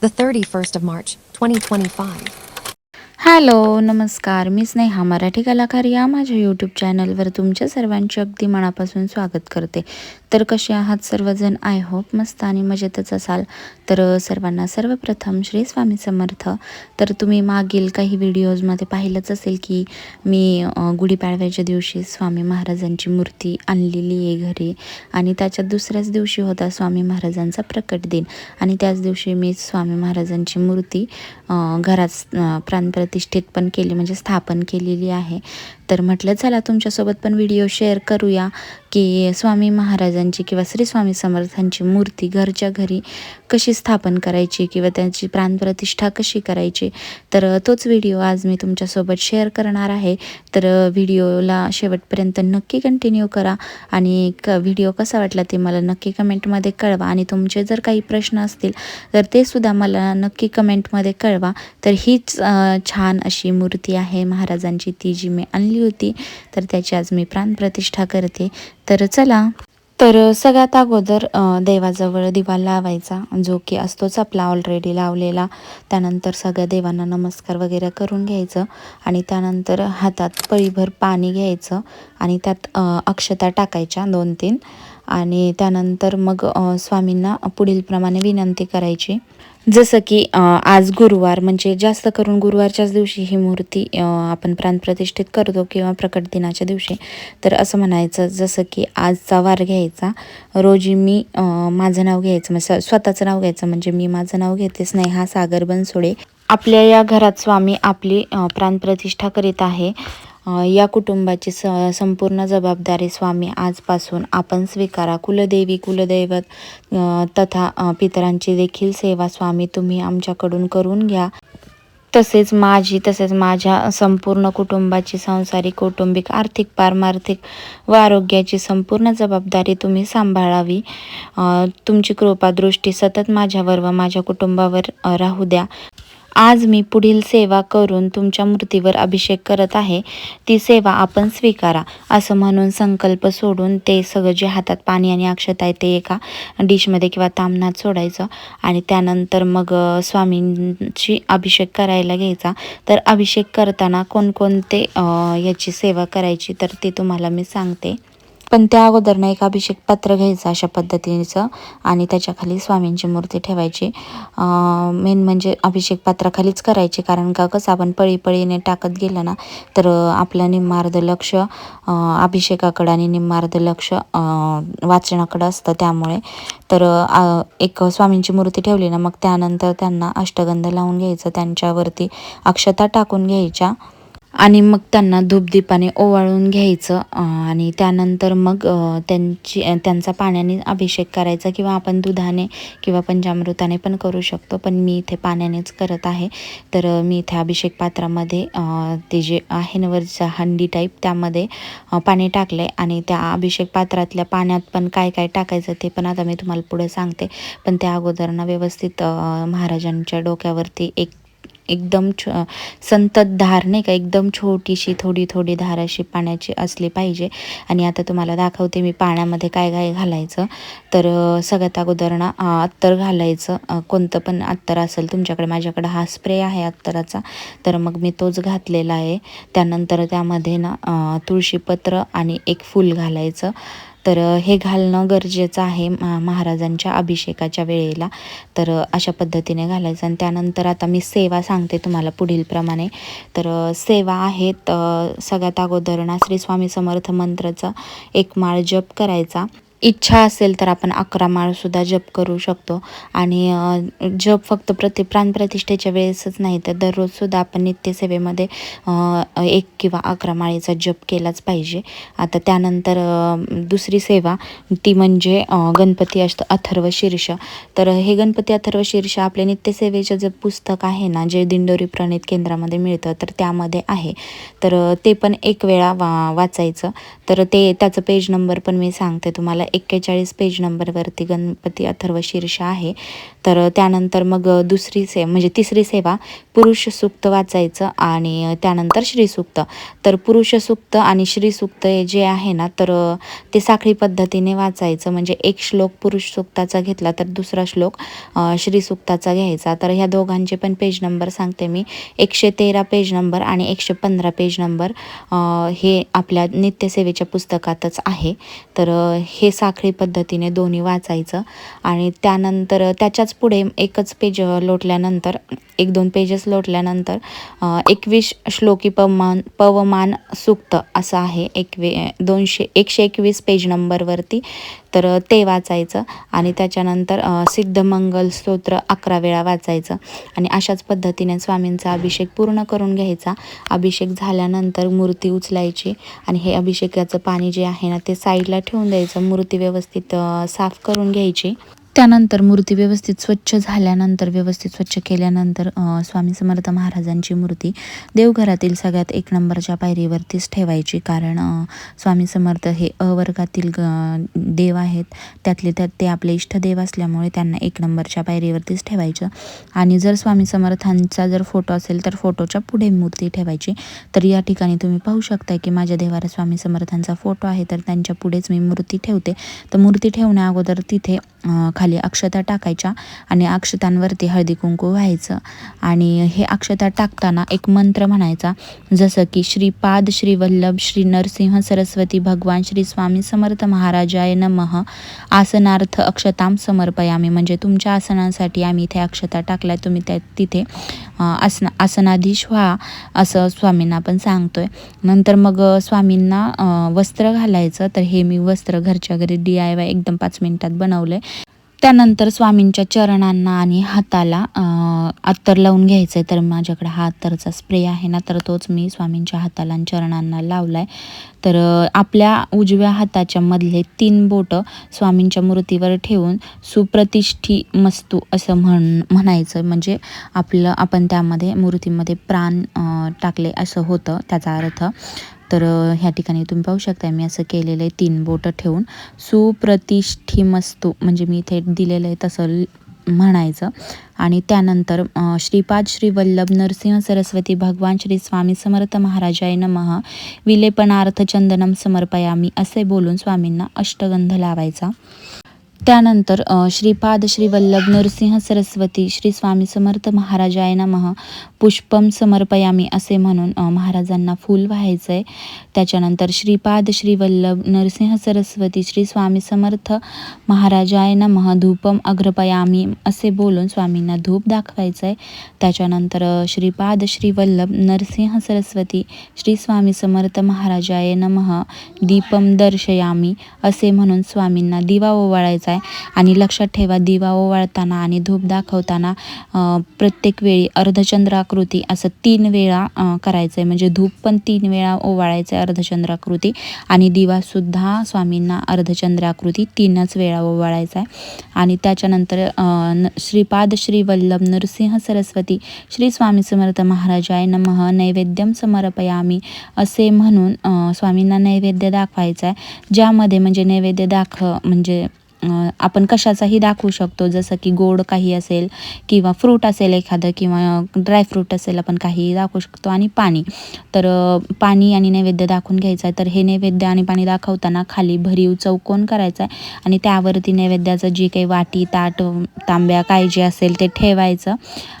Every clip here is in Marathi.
the 31st of March, 2025. Hello नमस्कार मी स्नेहा मराठी कलाकार या माझ्या यूट्यूब चॅनलवर तुमच्या सर्वांचे अगदी मनापासून स्वागत करते तर कसे आहात सर्वजण? आय होप मस्त आणि मजेतच असाल. तर सर्वांना सर्वप्रथम श्री स्वामी समर्थ. तर तुम्ही मागील काही व्हिडिओजमध्ये पाहिलंच असेल की मी गुढीपाडव्याच्या दिवशी स्वामी महाराजांची मूर्ती आणलेली आहे घरी आणि त्याच्या दुसऱ्याच दिवशी होता स्वामी महाराजांचा प्रकट दिन. आणि त्याच दिवशी मी स्वामी महाराजांची मूर्ती घरात प्राणप्रतिष्ठित पण केली म्हणजे स्थापन केलेली आहे. तर म्हटलं चला तुमच्यासोबत पण व्हिडिओ शेअर करूया की स्वामी महाराजांची किंवा श्री स्वामी समर्थांची मूर्ती घरच्या घरी कशी स्थापन करायची किंवा त्यांची प्राणप्रतिष्ठा कशी करायची. तर तोच व्हिडिओ आज मी तुमच्यासोबत शेअर करणार आहे. तर व्हिडिओला शेवटपर्यंत नक्की कंटिन्यू करा आणि क व्हिडिओ कसा वाटला ते मला नक्की कमेंटमध्ये कळवा. आणि तुमचे जर काही प्रश्न असतील तर ते सुद्धा मला नक्की कमेंटमध्ये कळवा. तर हीच छान अशी मूर्ती आहे महाराजांची ती जी मी आणली होती. तर त्याची आज मी प्राणप्रतिष्ठा करते. तर चला. तर सगळ्यात अगोदर देवाजवळ दिवा लावायचा जो की असतोच आपला ऑलरेडी लावलेला. त्यानंतर सगळ्या देवांना नमस्कार वगैरे करून घ्यायचं आणि त्यानंतर हातात पळीभर पाणी घ्यायचं आणि त्यात अक्षता टाकायच्या दोन तीन आणि त्यानंतर मग स्वामींना पुढीलप्रमाणे विनंती करायची. जसं की आज गुरुवार म्हणजे जास्त करून गुरुवारच्याच दिवशी ही मूर्ती आपण आपण प्राणप्रतिष्ठित करतो किंवा प्रकट दिनाच्या दिवशी. तर असं म्हणायचं जसं की आजचा वार घ्यायचा रोजी मी माझं नाव घ्यायचं म्हणजे स्वतःचं नाव घ्यायचं म्हणजे मी माझं नाव घेते स्नेहा सागर बनसोडे. आपल्या या घरात स्वामी आपली प्राण प्राणप्रतिष्ठा करीत आहे. या कुटुंबाची स संपूर्ण जबाबदारी स्वामी आजपासून आपण स्वीकारा. कुलदेवी कुलदैवत तथा पितरांची देखील सेवा स्वामी तुम्ही आमच्याकडून करून घ्या. तसेच माझी तसेच माझ्या संपूर्ण कुटुंबाची सांसारिक कौटुंबिक आर्थिक पारमार्थिक व आरोग्याची संपूर्ण जबाबदारी तुम्ही सांभाळावी. तुमची कृपादृष्टी सतत माझ्यावर व माझ्या कुटुंबावर राहू द्या. आज मी पुढील सेवा करून तुमच्या मूर्तीवर अभिषेक करत आहे. ती सेवा आपण स्वीकारा असं म्हणून संकल्प सोडून ते सगळं जे हातात पाणी आणि अक्षता आहे ते एका डिशमध्ये किंवा तामणात सोडायचं आणि त्यानंतर मग स्वामींची अभिषेक करायला घ्यायचा. तर अभिषेक करताना कोणकोणते याची सेवा करायची तर ती तुम्हाला मी सांगते. पण त्या अगोदर ना एक अभिषेक पात्र घ्यायचं अशा पद्धतीचं आणि त्याच्याखाली स्वामींची मूर्ती ठेवायची. मेन म्हणजे अभिषेक पात्राखालीच करायची कारण का कसं आपण पळीपळीने टाकत गेलं ना तर आपलं निम्मार्ध लक्ष अभिषेकाकडं आणि निम्मार्ध लक्ष वाचनाकडं असतं त्यामुळे. तर एक स्वामींची मूर्ती ठेवली ना मग त्यानंतर त्यांना अष्टगंध लावून घ्यायचं त्यांच्यावरती अक्षता टाकून घ्यायच्या. आणि मग त्यांना धूपदीपाने ओवाळून घ्यायचं आणि त्यानंतर मग त्यांची त्यांचा पाण्याने अभिषेक करायचा किंवा आपण दुधाने किंवा पंचामृताने पण करू शकतो. पण मी इथे पाण्यानेच करत आहे. तर मी इथे अभिषेक पात्रामध्ये ते जे आहे ना हंडी टाईप त्यामध्ये पाणी टाकलं आहे आणि त्या अभिषेक पात्रातल्या पाण्यात पण काय काय टाकायचं ते पण आता मी तुम्हाला पुढे सांगते. पण त्या अगोदर ना व्यवस्थित महाराजांच्या डोक्यावरती एक एकदम छ संतत धार नाही का? एकदम छोटीशी थोडी थोडी धार अशी पाण्याची असली पाहिजे. आणि आता तुम्हाला दाखवते मी पाण्यामध्ये काय काय घालायचं. तर सगळ्यात अगोदर ना अत्तर घालायचं. कोणतं पण अत्तर असेल तुमच्याकडे माझ्याकडे हा स्प्रे आहे अत्तराचा. तर मग मी तोच घातलेला आहे. त्यानंतर त्यामध्ये ना तुळशीपत्र आणि एक फूल घालायचं. तर हे घालणं गरजेचं आहे मा- महाराजांच्या अभिषेकाच्या वेळेला. तर अशा पद्धतीने घालायचं आणि त्यानंतर आता मी सेवा सांगते तुम्हाला पुढीलप्रमाणे. तर सेवा आहेत सगळ्यात अगोदर ना श्री स्वामी समर्थ मंत्राचा एक माळ जप करायचा. इच्छा असेल तर आपण अकरा माळसुद्धा जप करू शकतो. आणि जप फक्त प्रति प्राणप्रतिष्ठेच्या वेळेसच नाही तर दररोजसुद्धा आपण नित्यसेवेमध्ये एक किंवा अकरा माळीचा जप केलाच पाहिजे. आता त्यानंतर दुसरी सेवा ती म्हणजे गणपती असतं अथर्व शीर्ष. तर हे गणपती अथर्व शीर्ष आपले नित्यसेवेचं जे पुस्तक आहे ना जे दिंडोरी प्रणित केंद्रामध्ये मिळतं तर त्यामध्ये आहे. तर ते पण एक वेळा वा वाचायचं. तर ते त्याचं पेज नंबर पण मी सांगते तुम्हाला. एक्केचाळीस पेज नंबरवरती गणपती अथर्व शीर्ष आहे. तर त्यानंतर मग दुसरी से म्हणजे तिसरी सेवा पुरुष सुक्त वाचायचं आणि त्यानंतर श्रीसूक्त तर पुरुष सुक्त आणि श्रीसूक्त हे जे आहे ना तर ते साखळी पद्धतीने वाचायचं. म्हणजे एक श्लोक पुरुष सुक्ताचा घेतला तर दुसरा श्लोक श्रीसुक्ताचा श्रीसूक्ताचा घ्यायचा. तर ह्या दोघांचे पण पेज नंबर सांगते मी. एकशे तेरा पेज नंबर आणि एकशे पंधरा पेज नंबर हे आपल्या नित्यसेवेच्या पुस्तकातच आहे. तर हे साखळी पद्धतीने दोन्ही वाचायचं. आणि त्यानंतर त्याच्याच पुढे एकच पेज लोटल्यानंतर एक दोन पेजेस लोटल्यानंतर एकवीस श्लोकी पवमान पवमान सूक्त असं आहे. एकवे दोनशे एकशे एकवीस पेज नंबरवरती तर ते वाचायचं. आणि त्याच्यानंतर सिद्धमंगल स्तोत्र अकरा वेळा वाचायचं. आणि अशाच पद्धतीने स्वामींचा अभिषेक पूर्ण करून घ्यायचा. अभिषेक झाल्यानंतर मूर्ती उचलायची. आणि हे अभिषेकाचं पाणी जे आहे ना ते साईडला ठेवून द्यायचं. मूर्ती व्यवस्थित साफ करून घ्यायची. त्यानंतर मूर्ती व्यवस्थित स्वच्छ झाल्यानंतर व्यवस्थित स्वच्छ केल्यानंतर स्वामी समर्थ महाराजांची मूर्ती देवघरातील सगळ्यात एक नंबरच्या पायरीवरतीच ठेवायची. कारण स्वामी समर्थ हे अ वर्गातील ग देव आहेत. त्यातले त्यात ते आपले इष्टदेव असल्यामुळे त्यांना एक नंबरच्या पायरीवरतीच ठेवायचं. आणि जर स्वामी समर्थांचा जर फोटो असेल तर फोटोच्या पुढे मूर्ती ठेवायची. तर या ठिकाणी तुम्ही पाहू शकता की माझ्या देवारा स्वामी समर्थांचा फोटो आहे तर त्यांच्या पुढेच मी मूर्ती ठेवते. तर मूर्ती ठेवण्या अगोदर तिथे खाली अक्षता टाकायच्या आणि अक्षतांवरती हळदी कुंकू व्हायचं. आणि हे अक्षता टाकताना एक मंत्र म्हणायचा जसं की श्रीपाद श्री वल्लभ श्री नरसिंह सरस्वती भगवान श्री स्वामी समर्थ महाराजाय नमः. आसनार्थ अक्षताम समर्पयामी. म्हणजे तुमच्या आसनांसाठी आम्ही इथे अक्षता टाकल्या तुम्ही त्या तिथे आसना आसनाधीश व्हा असं स्वामींना आपण सांगतोय. नंतर मग स्वामींना वस्त्र घालायचं. तर हे मी वस्त्र घरच्या घरी डी आय वाय एकदम पाच मिनिटात बनवलं त्यानंतर स्वामींच्या चरणांना आणि हाताला अत्तर लावून घ्यायचं आहे तर माझ्याकडे हा अत्तरचा स्प्रे आहे ना तर तोच मी स्वामींच्या हाताला आणि चरणांना लावला आहे तर आपल्या उजव्या हाताच्या मधले तीन बोटं स्वामींच्या मूर्तीवर ठेवून सुप्रतिष्ठी मस्तू असं म्हण म्हणायचं. म्हणजे आपलं आपण त्यामध्ये मूर्तीमध्ये प्राण टाकले असं होतं त्याचा अर्थ. तर ह्या ठिकाणी तुम्ही पाहू शकता मी असं केलेलं आहे तीन बोटं ठेवून. सुप्रतिष्ठिमस्तू म्हणजे मी इथे दिलेलं आहे तसं म्हणायचं. आणि त्यानंतर श्रीपाद श्री वल्लभ नरसिंह सरस्वती भगवान श्री स्वामी समर्थ महाराजाय नमः. विलेपनार्थ चंदनम समर्पयामी असे बोलून स्वामींना अष्टगंध लावायचा. त्यानंतर श्रीपाद श्री वल्लभ नरसिंह सरस्वती श्री स्वामी समर्थ महाराजाय नमः पुष्पम समर्पयामी असे म्हणून महाराजांना फूल व्हायचं आहे त्याच्यानंतर श्रीपाद श्री वल्लभ नरसिंह सरस्वती श्री स्वामी समर्थ महाराजाय नमः धूपम अग्रपयामी असे बोलून स्वामींना धूप दाखवायचं आहे त्याच्यानंतर श्रीपाद श्री वल्लभ नरसिंह सरस्वती श्री स्वामी समर्थ महाराजाय नमः दीपम दर्शयामी असे म्हणून स्वामींना दिवा ओवाळायचा आहे. आणि लक्षात ठेवा दिवा ओवाळताना आणि धूप दाखवताना प्रत्येक वेळी अर्धचंद्राकृती असं तीन वेळा करायचं आहे म्हणजे धूप पण तीन वेळा ओवाळायचं आहे अर्धचंद्राकृती आणि दिवासुद्धा स्वामींना अर्धचंद्राकृती तीनच वेळा ओवाळायचा आहे आणि त्याच्यानंतर न श्रीपाद श्री वल्लभ नरसिंह सरस्वती श्री स्वामी समर्थ महाराजाय नमः. नैवेद्यम समर्पयामी असे म्हणून स्वामींना नैवेद्य दाखवायचा आहे ज्यामध्ये म्हणजे नैवेद्य दाख म्हणजे आपण कशाचाही दाखवू शकतो. जसं की गोड काही असेल किंवा फ्रूट असेल एखादं किंवा ड्रायफ्रूट असेल आपण काहीही दाखवू शकतो. आणि पाणी. तर पाणी आणि नैवेद्य दाखवून घ्यायचं आहे तर हे नैवेद्य आणि पाणी दाखवताना खाली भरीव चौकोन करायचा आहे आणि त्यावरती नैवेद्याचं जी काही वाटी ताट तांब्या काय जे असेल ते ठेवायचं.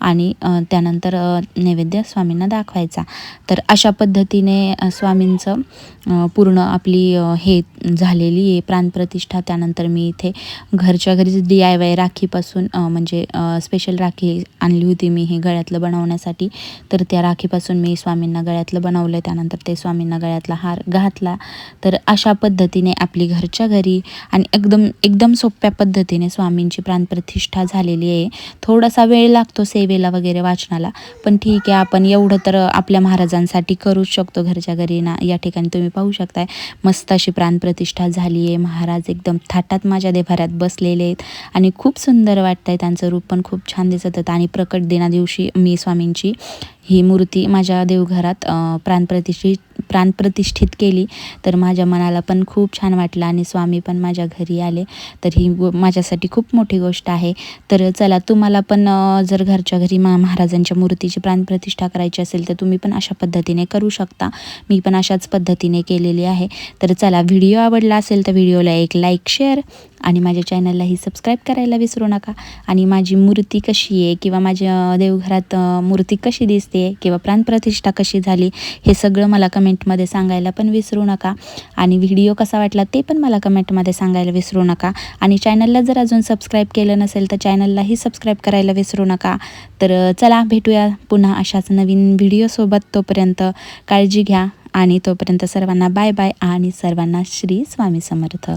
आणि त्यानंतर नैवेद्य स्वामींना दाखवायचा. तर अशा पद्धतीने स्वामींचं पूर्ण आपली हे झालेली आहे प्राणप्रतिष्ठा. त्यानंतर मी इथे घरच्या घरीच डी आय वाय राखीपासून म्हणजे स्पेशल राखी आणली होती मी हे गळ्यातलं बनवण्यासाठी. तर त्या राखीपासून मी स्वामींना गळ्यातलं बनवलं त्यानंतर ते स्वामींना गळ्यातला हार घातला. तर अशा पद्धतीने आपली घरच्या घरी आणि एकदम एकदम सोप्या पद्धतीने स्वामींची प्राणप्रतिष्ठा झालेली आहे. थोडासा वेळ लागतो सेवेला वगैरे वाचनाला पण ठीक आहे. आपण एवढं तर आपल्या महाराजांसाठी करूच शकतो. घरच्या घरी ना या ठिकाणी तुम्ही पाहू शकताय. मस्त अशी प्रतिष्ठा झाली आहे. महाराज एकदम थाटात माझ्या देभाऱ्यात बसलेले आहेत. आणि खूप सुंदर वाटतं आहे त्यांचं रूप पण खूप छान दिसत होतं. आणि प्रकट दिनादिवशी मी स्वामींची ही मूर्ती माझ्या देवघरात प्राणप्रतिष्ठित प्राणप्रतिष्ठित केली. तर माझ्या मनाला पण खूप छान वाटलं आणि स्वामी पण माझ्या घरी आले. तर ही माझ्यासाठी खूप मोठी गोष्ट आहे. तर चला तुम्हाला पण जर घरच्या घरी मा महाराजांच्या मूर्तीची प्राणप्रतिष्ठा करायची असेल तर तुम्ही पण अशा पद्धतीने करू शकता. मी पण अशाच पद्धतीने केलेली आहे. तर चला व्हिडिओ आवडला असेल तर व्हिडिओला एक लाईक शेअर आणि माझ्या चॅनललाही सबस्क्राईब करायला विसरू नका. आणि माझी मूर्ती कशी आहे किंवा माझ्या देवघरात मूर्ती कशी दिसते किंवा प्राणप्रतिष्ठा कशी झाली हे सगळं मला कमेंटमध्ये सांगायला पण विसरू नका. आणि व्हिडिओ कसा वाटला ते पण मला कमेंटमध्ये सांगायला विसरू नका. आणि चॅनलला जर अजून सबस्क्राईब केलं नसेल तर चॅनललाही सबस्क्राईब करायला विसरू नका. तर चला भेटूया पुन्हा अशाच नवीन व्हिडिओसोबत तोपर्यंत काळजी घ्या. आणि तोपर्यंत सर्वांना बाय बाय आणि सर्वांना श्री स्वामी समर्थ.